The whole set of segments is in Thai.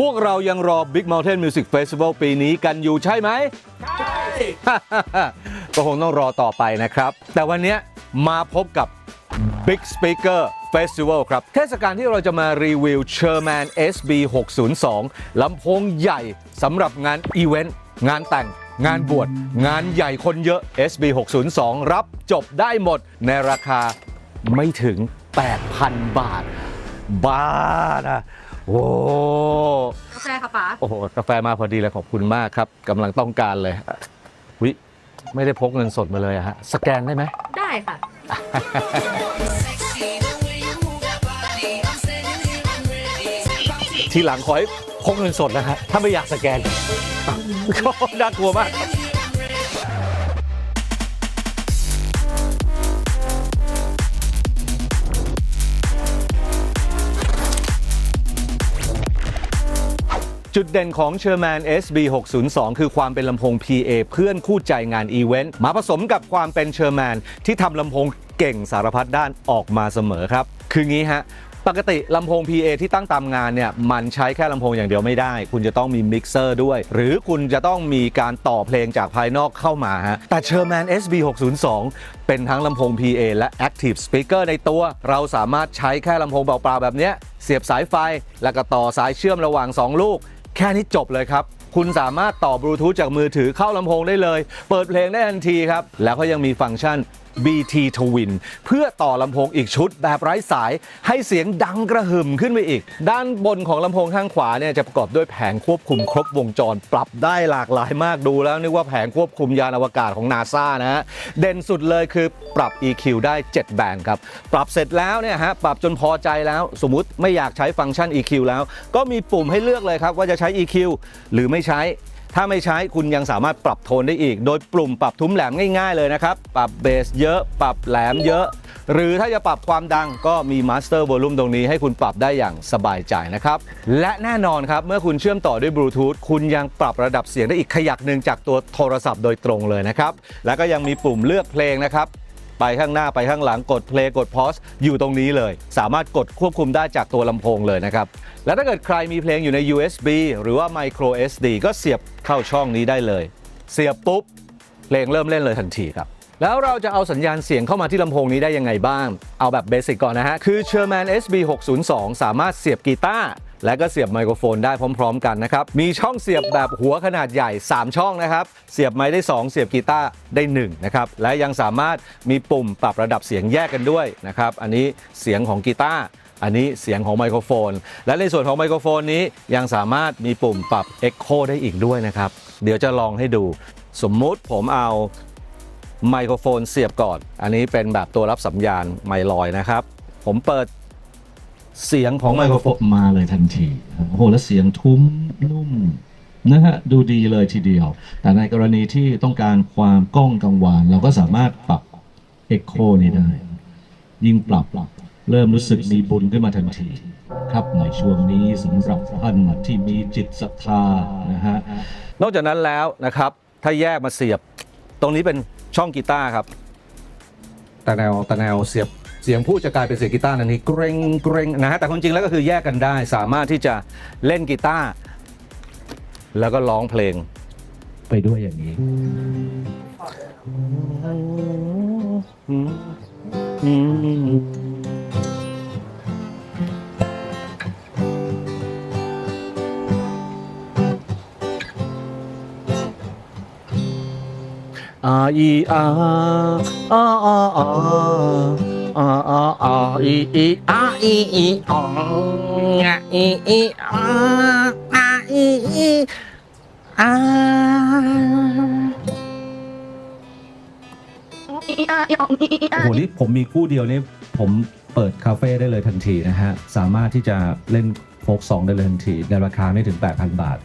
พวกเรายังรอ Big Mountain Music Festival ปีนี้กันอยู่ใช่ไหม ใช่ ก็คงต้องรอต่อไปนะครับ แต่วันนี้มาพบกับ Big Speaker Festival ครับ เทศกาลที่เราจะมารีวิว Sherman SB 602ลำโพงใหญ่สำหรับงานอีเวนต์ งานแต่ง งานบวช งานใหญ่คนเยอะ SB 602รับจบได้หมดในราคาไม่ถึง 8,000 บาท บ้านะ โอ้กาแฟค่ะป๋าโอ้โหกาแฟมาพอดีเลยขอบคุณมากครับกำลังต้องการเลยวิไม่ได้พกเงินสดมาเลยอะฮะสแกนได้ไหม ได้ค่ะ ทีหลังขอให้พกเงินสดนะฮะถ้าไม่อยากสแกนก็น่ากลัวมาก จุดเด่นของ Sherman SB 602 คือความเป็นลำโพง PA เพื่อนคู่ใจงานอีเวนต์ มาผสมกับความเป็น Sherman ที่ทำลำโพงเก่งสารพัดด้านออกมาเสมอครับ คืองี้ฮะ ปกติลำโพง PA ที่ตั้งตามงานเนี่ย มันใช้แค่ลำโพงอย่างเดียวไม่ได้ คุณจะต้องมีมิกเซอร์ด้วย หรือคุณจะต้องมีการต่อเพลงจากภายนอกเข้ามาฮะ แต่ Sherman SB 602 เป็นทั้งลำโพง PA และ Active Speaker ในตัว เราสามารถใช้แค่ลำโพงเปล่าๆแบบเนี้ยเสียบสายไฟ แล้วก็ต่อสายเชื่อมระหว่าง 2 ลูก แค่นี้จบเลยครับ คุณสามารถต่อบลูทูธจากมือถือเข้าลำโพงได้เลย เปิดเพลงได้ทันทีครับ แล้วก็ยังมีฟังก์ชัน BT Twin เพื่อต่อลำโพงอีกชุดแบบไร้สายให้เสียงดังกระหึ่มขึ้นไปอีก ด้านบนของลำโพงข้างขวาเนี่ยจะประกอบด้วยแผงควบคุมครบวงจรปรับได้หลากหลายมากดูแล้วนึกว่าแผงควบคุมยานอวกาศของนาซานะฮะเด่นสุดเลยคือปรับ EQ ได้ 7 แบนด์ครับ ปรับเสร็จแล้วเนี่ยฮะปรับจนพอใจแล้วสมมุติไม่อยากใช้ฟังก์ชัน EQ แล้ว ก็มีปุ่มให้เลือกเลยครับว่าจะใช้ EQ หรือไม่ใช้ ถ้าไม่ใช้คุณยังสามารถปรับโทนได้อีก โดยปุ่มปรับทุ้มแหลมง่ายๆเลยนะครับ ปรับเบสเยอะ ปรับแหลมเยอะ หรือถ้าจะปรับความดังก็มี Master Volume ตรงนี้ให้คุณปรับได้อย่างสบายใจนะครับ และแน่นอนครับเมื่อคุณเชื่อมต่อด้วยบลูทูธคุณยังปรับระดับเสียงได้อีกขยักหนึ่งจากตัวโทรศัพท์โดยตรงเลยนะครับ แล้วก็ยังมีปุ่มเลือกเพลงนะครับ ไปข้างหน้าไปข้างหลังกดเพลงกดพอสอยู่ตรงนี้เลย สามารถกดควบคุมได้จากตัวลำโพงเลยนะครับ แล้วถ้าเกิดใครมีเพลงอยู่ใน USB หรือว่า Micro SD ก็เสียบเข้าช่องนี้ได้เลย เสียบปุ๊บเพลงเริ่มเล่นเลยทันทีครับแล้วเราจะเอาสัญญาณเสียงเข้ามาที่ลำโพงนี้ได้ยังไงบ้าง เอาแบบเบสิกก่อนนะฮะ คือ Sherman SB 602 สามารถเสียบกีตาร์ และก็เสียบไมโครโฟนได้พร้อม ๆ กันนะครับ มีช่องเสียบแบบหัวขนาดใหญ่ 3 ช่องนะครับ เสียบไม้ได้ 2 เสียบกีตาร์ได้1นะครับ และยังสามารถมีปุ่มปรับระดับเสียงแยกกันด้วยนะครับ อันนี้เสียงของกีตาร์อันนี้เสียงของไมโครโฟน และในส่วนของไมโครโฟนนี้ยังสามารถมีปุ่มปรับ Echo ได้อีกด้วยนะครับ เดี๋ยวจะลองให้ดู สมมุติผมเอาไมโครโฟนเสียบก่อน อันนี้เป็นแบบตัวรับสัญญาณไมลอยนะครับ ผมเปิด เสียงขขอองงไมไมโคโครรโฟโฟนนมาเลยทันทีโอ้โหแล้วเสียงทุ้มนุ่มนะฮะดูดีเลยทีเดียว แต่ในกรณีที่ต้องการความก้องกังวาน เราก็สามารถปรับเอ็กโคนี้ได้ ยิ่งปรับเริ่มรู้สึกมีบุญขึ้นมาทันที ครับในช่วงนี้สำหรับท่านที่มีจิตศรัทธานะฮะนอกจากนั้นแล้วนะครับ ถ้าแยกมาเสียบ ตรงนี้เป็นช่องกีตาร์ครับแต่แนวแต่แนวเสียบ เสียงผู้จะกลายเป็นเสียงกีตาร์นันนี้เกรงเกรงนะฮะแต่ความจริงแล้วก็คือแยกกันได้ สามารถที่จะเล่นกีตาร์แล้วก็ร้องเพลงไปด้วยอย่างนี้อาอีอา อออออาอาอีอีออีอีอาอาอีอีอาอาอีอีอาโอ้โหนี่ผมมีคู่เดียวนี่ผมเปิดคาเฟ่ได้เลยทันทีนะฮะ สามารถที่จะเล่นโฟกซองได้เลยทันที ในราคาไม่ถึง 8,000 บาท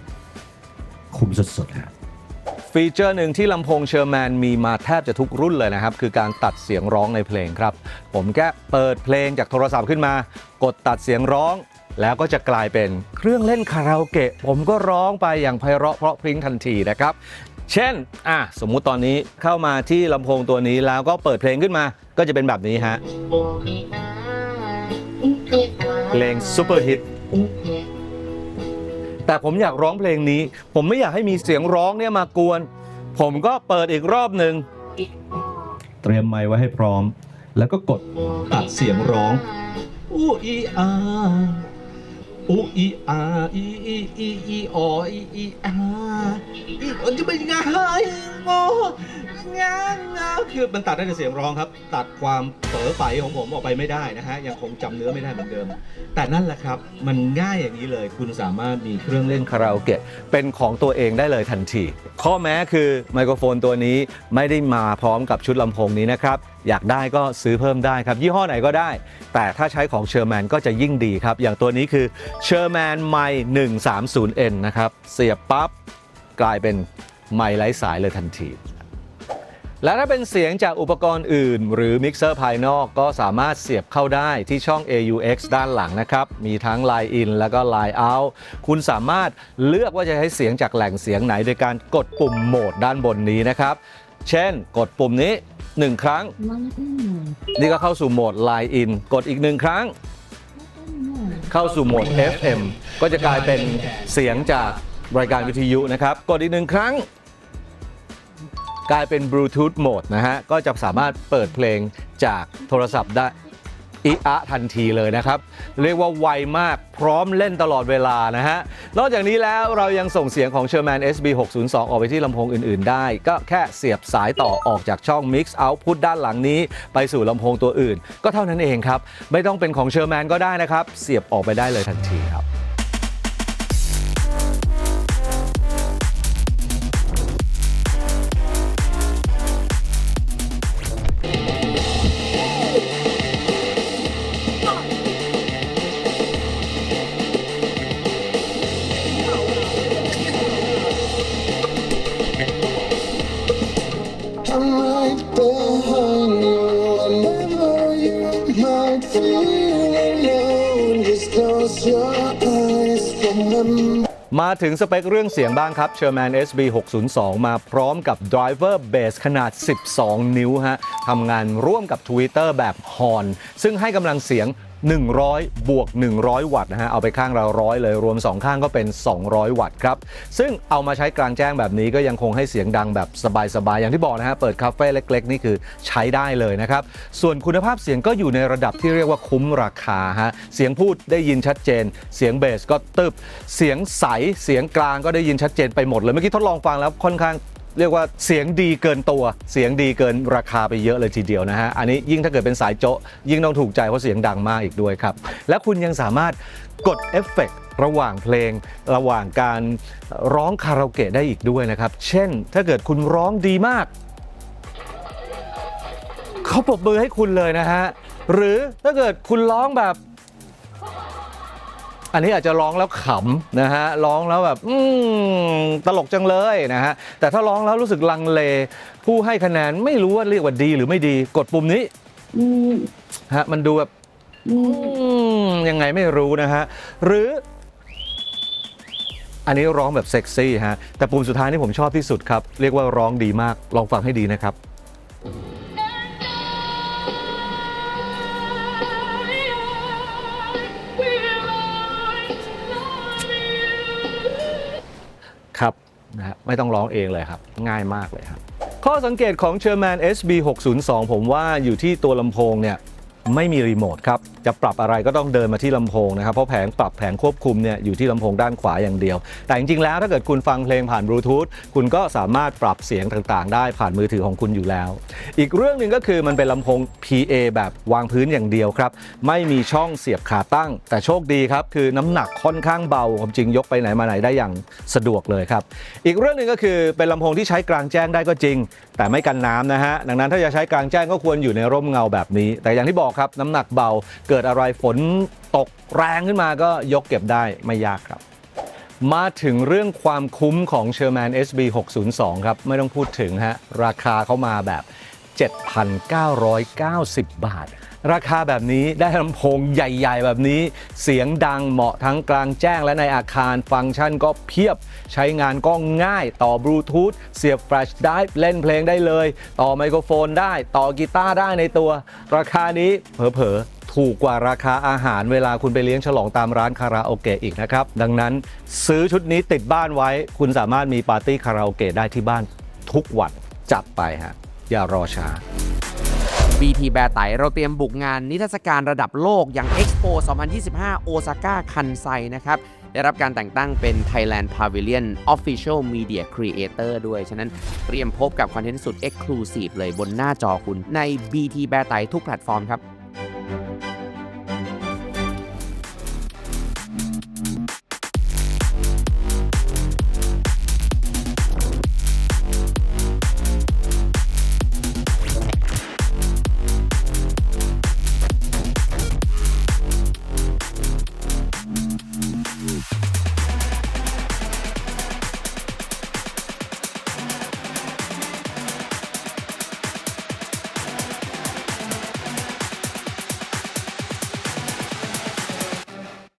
คุ้มสุดๆฮะ ฟีเจอร์หนึ่งที่ลำโพงเชอร์แมนมีมาแทบจะทุกรุ่นเลยนะครับ คือการตัดเสียงร้องในเพลงครับ ผมแค่เปิดเพลงจากโทรศัพท์ขึ้นมา กดตัดเสียงร้อง แล้วก็จะกลายเป็นเครื่องเล่นคาราโอเกะ ผมก็ร้องไปอย่างไพเราะเพราะพริ้งทันทีนะครับ เช่นอะสมมุติตอนนี้เข้ามาที่ลำโพงตัวนี้แล้วก็เปิดเพลงขึ้นมาก็จะเป็นแบบนี้ฮะเพลงซูเปอร์ฮิต แต่ผมอยากร้องเพลงนี้ ผมไม่อยากให้มีเสียงร้องเนี่ยมากวน ผมก็เปิดอีกรอบหนึ่งเตรียมไมค์ไว้ให้พร้อม แล้วก็กดตัดเสียงร้องอู้อีอา อู้อีอาอีอีอีอีอออีอีอาอีมันจะเป็นไงงองางคือมันตัดได้แต่เสียงร้องครับ ตัดความเป๋อไฝของผมออกไปไม่ได้นะฮะยังคงจำเนื้อไม่ได้เหมือนเดิม แต่นั่นแหละครับ มันง่ายอย่างนี้เลย คุณสามารถมีเครื่องเล่นคาราโอเกะเป็นของตัวเองได้เลยทันที ข้อแม้คือไมโครโฟนตัวนี้ไม่ได้มาพร้อมกับชุดลำโพงนี้นะครับ อยากได้ก็ซื้อเพิ่มได้ครับยี่ห้อไหนก็ได้ แต่ถ้าใช้ของเชอร์แมนก็จะยิ่งดีครับ อย่างตัวนี้คือเชอร์แมนไม 130N นะครับ เสียบปั๊บกลายเป็นไมค์ไร้สายเลยทันทีและถ้าเป็นเสียงจากอุปกรณ์อื่น หรือมิกเซอร์ภายนอกก็สามารถเสียบเข้าได้ที่ช่อง AUX ด้านหลังนะครับ มีทั้ง Line In แล้วก็ Line Out คุณสามารถเลือกว่าจะใช้เสียงจากแหล่งเสียงไหน โดยการกดปุ่มโหมดด้านบนนี้นะครับ เช่น กดปุ่มนี้ 1 ครั้ง นี่ก็เข้าสู่โหมด Line In กดอีกหนึ่งครั้ง เข้าสู่โหมด FM ก็จะกลายเป็นเสียงจากรายการวิทยุนะครับ กดอีกหนึ่งครั้ง กลายเป็นบลูทูธโหมดนะฮะ ก็จะสามารถเปิดเพลงจากโทรศัพท์ได้ อิอะทันทีเลยนะครับ เรียกว่าไวมากพร้อมเล่นตลอดเวลานะฮะ นอกจากนี้แล้วเรายังส่งเสียงของ Sherman SB 602ออกไปที่ลำโพงอื่น ๆ ได้ ก็แค่เสียบสายต่อออกจากช่อง Mix Output ด้านหลังนี้ ไปสู่ลำโพงตัวอื่น ก็เท่านั้นเองครับ ไม่ต้องเป็นของ Sherman ก็ได้นะครับ เสียบออกไปได้เลยทันทีครับ มาถึงสเปคเรื่องเสียงบ้างครับ Sherman SB 602มาพร้อมกับ Driver Bass ขนาด 12 นิ้วฮะทำงานร่วมกับ Twitter แบบฮอนซึ่งให้กำลังเสียง 100 บวก 100 วัตต์นะฮะ เอาไปข้างเราร้อยเลย รวม 2 ข้างก็เป็น 200 วัตต์ครับ ซึ่งเอามาใช้กลางแจ้งแบบนี้ก็ยังคงให้เสียงดังแบบสบายๆ อย่างที่บอกนะฮะ เปิดคาเฟ่เล็กๆ นี่คือใช้ได้เลยนะครับ ส่วนคุณภาพเสียงก็อยู่ในระดับที่เรียกว่าคุ้มราคาฮะ เสียงพูดได้ยินชัดเจน เสียงเบสก็ตึบ เสียงใส เสียงกลางก็ได้ยินชัดเจนไปหมดเลย เมื่อกี้ทดลองฟังแล้วค่อนข้าง เรียกว่าเสียงดีเกินตัว เสียงดีเกินราคาไปเยอะเลยทีเดียวนะฮะ อันนี้ยิ่งถ้าเกิดเป็นสายโจะยิ่งต้องถูกใจเพราะเสียงดังมากอีกด้วยครับ และคุณยังสามารถกดเอฟเฟกต์ระหว่างเพลงระหว่างการร้องคาราโอเกะได้อีกด้วยนะครับ เช่น ถ้าเกิดคุณร้องดีมาก เขาปรบมือให้คุณเลยนะฮะ หรือถ้าเกิดคุณร้องแบบ อันนี้อาจจะร้องแล้วขำนะฮะร้องแล้วแบบอืมตลกจังเลยนะฮะแต่ถ้าร้องแล้วรู้สึกลังเล ผู้ให้คะแนนไม่รู้ว่าเรียกว่าดีหรือไม่ดี กดปุ่มนี้ฮะมันดูแบบอืมยังไงไม่รู้นะฮะหรือ อันนี้ร้องแบบเซ็กซี่ฮะแต่ปุ่มสุดท้ายนี่ผมชอบที่สุดครับ เรียกว่าร้องดีมากลองฟังให้ดีนะครับ นะฮะไม่ต้องร้องเองเลยครับ ง่ายมากเลยครับ ข้อสังเกตของ Sherman SB 602 ผมว่าอยู่ที่ตัวลำโพงเนี่ย ไม่มีรีโมทครับ จะปรับอะไรก็ต้องเดินมาที่ลำโพงนะครับ เพราะแผงปรับแผงควบคุมเนี่ยอยู่ที่ลำโพงด้านขวาอย่างเดียว แต่จริงๆ แล้วถ้าเกิดคุณฟังเพลงผ่านบลูทูธคุณก็สามารถปรับเสียงต่างๆ ได้ผ่านมือถือของคุณอยู่แล้ว อีกเรื่องหนึ่งก็คือมันเป็นลำโพง PA แบบวางพื้นอย่างเดียวครับ ไม่มีช่องเสียบขาตั้ง แต่โชคดีครับ คือน้ำหนักค่อนข้างเบาความจริงยกไปไหนมาไหนได้อย่างสะดวกเลยครับ อีกเรื่องหนึ่งก็คือเป็นลำโพงที่ใช้กลางแจ้งได้ก็จริง แต่ไม่กันน้ำนะฮะดังนั้นถ้าจะใช้กลางแจ้งก็ควรอยู่ในร่มเงาแบบนี้ แต่อย่างที่บอกครับ น้ำหนักเบาเกิดอะไรฝนตกแรงขึ้นมาก็ยกเก็บได้ไม่ยากครับ มาถึงเรื่องความคุ้มของ Sherman SB 602ครับ ไม่ต้องพูดถึงฮะ ราคาเขามาแบบ 7,990 บาท ราคาแบบนี้ได้ลำโพงใหญ่ ๆ แบบนี้ เสียงดังเหมาะทั้งกลางแจ้งและในอาคารฟังก์ชันก็เพียบ ใช้งานก็ง่ายต่อบลูทูธเสียบแฟลชไดร์เล่นเพลงได้เลย ต่อไมโครโฟนได้ ต่อกีตาร์ได้ในตัว ราคานี้เผลอๆถูกกว่าราคาอาหารเวลาคุณไปเลี้ยงฉลองตามร้านคาราโอเกะอีกนะครับ ดังนั้นซื้อชุดนี้ติดบ้านไว้ คุณสามารถมีปาร์ตี้คาราโอเกะได้ที่บ้านทุกวันจัดไปฮะอย่ารอช้า BT แบร์ไตเราเตรียมบุกงานนิทรรศการระดับโลกอย่าง Expo 2025 โอซาก้าคันไซนะครับ ได้รับการแต่งตั้งเป็น Thailand Pavilion Official Media Creator ด้วย ฉะนั้นเตรียมพบกับคอนเทนต์สุด Exclusive เลยบนหน้าจอคุณใน BT แบร์ไตทุกแพลตฟอร์มครับ